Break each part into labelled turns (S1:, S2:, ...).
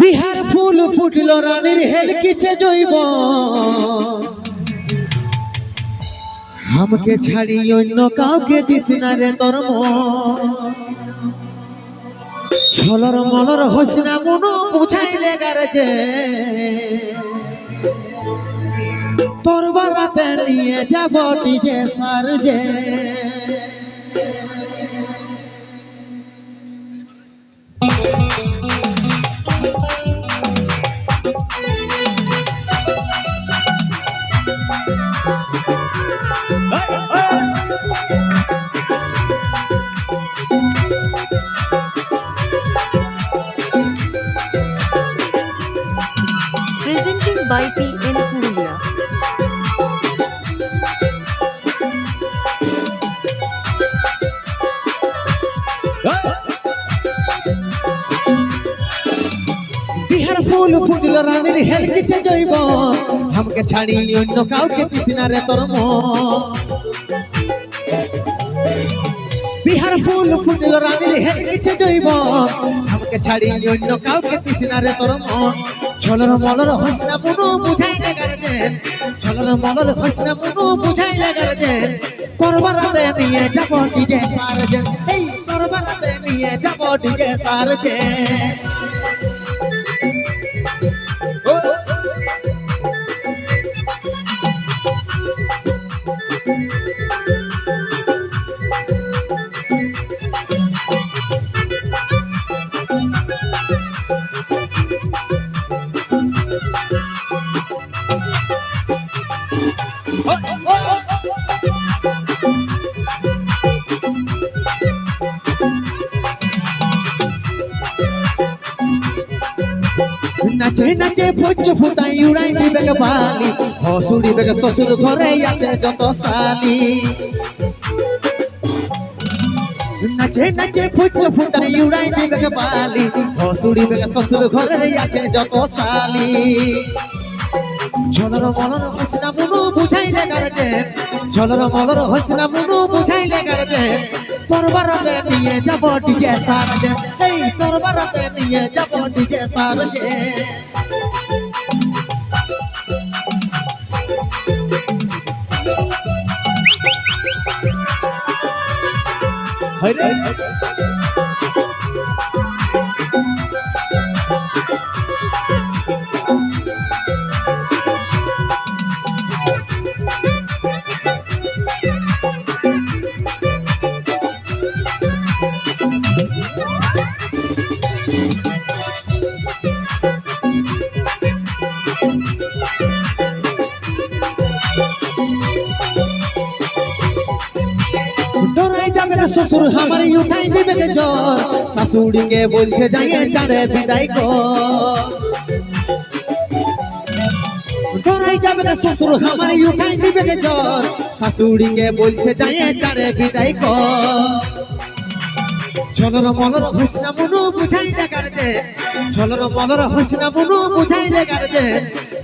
S1: বিহার ফুল ফুটল, রানীর হেলকিছে জৈব। আমাকে ছাড়ি অন্য কাউকে দিস না রে তোর। ছলর মলর হসিনা মনু বুঝাইলে গারজে। তোর বারাতে নিয়ে যাব ডিজে সার যে
S2: presenting by TN Purulia.
S1: Bihar ফুল ফুটল রানীর হেলকিছে জৈব আমাকে ছাড়ি অন্য কাউকে দিস না রে তোর। বিহার ফুল ফুটল রানীর হেলকিছে জৈব আমাকে ছাড়ি অন্য কাউকে দিস না রে তোর মন ছলর মলর হসনা পুনু বুঝাই না গারজেন ছলর মলর হসনা পুনু বুঝাই না গারজেন করবারাতে নিয়ে যাব ডিজে সারজেন এই করবারাতে নিয়ে যাব ডিজে সারজেন নাচে নাচে ভোজ ফুটাই উড়াই দিবে বালি। হসুড়ি বেগে শ্বশুর ঘরে আছে যত সালি নাচে নাচে ভোজ ফুটাই উড়াই দিবে বালি। হসুড়ি বেগে শ্বশুর ঘরে আছে যত সালি ঝলর মলর হসনা মুনু বুঝাইলে গারজেন ঝলর মলর হসনা মুনু বুঝাইলে গারজেন তরবারতে নিয়ে যাব ডিজে সারজে। এই তরবারতে নিয়ে যাব ডিজে সারজে। হইরে শ্বশুর আমার উঠাই দিবে গে জ্বর। শাশুড়িকে বলছে যাইয়ে চাড়ে বিদায় কর। ডরাই যাবে না শ্বশুর আমার উঠাই দিবে গে জ্বর। শাশুড়িকে বলছে যাইয়ে চাড়ে বিদায় কর। ছলর মলর হসনা মনু বুঝাই না গারজে। ছলর মলর হসনা মনু বুঝাই না গারজে।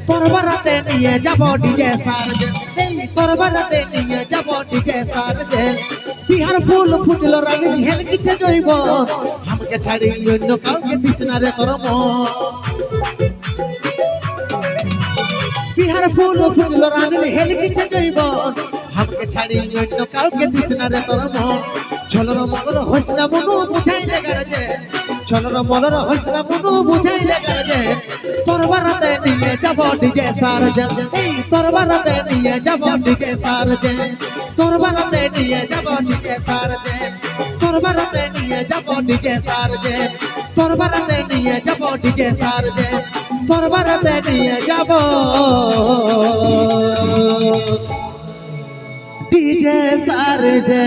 S1: তরবারাতে নিয়ে যাব ডিজে সারজে। এই তরবারাতে নিয়ে যাব ডিজে সারজে। বিহার ফুল ফুটল রানী হেল কিছে জৈব। আমাকে ছাড়ি অন্য কাউকে দিস না রে তোর বিহার ফুল ফুটল রানীর হেল কিছে জৈব। আমাকে ছাড়ি অন্য কাউকে দিস না রে তোর ছলর মলর হসনা মনু বুঝাইলে গারজে ছলর মলর হসনা মনু বুঝাইলে গারজে তরবারাতে নিয়ে যাব ডিজে সারজে এই তরবারাতে নিয়ে যাব ডিজে সারজে তরবারাতে নিয়ে যাব ডিজে সারজে তরবারাতে নিয়ে যাব ডিজে সারজে তরবারাতে নিয়ে যাব ডিজে সারজে তরবারাতে নিয়ে যাব। ডিজে সারজে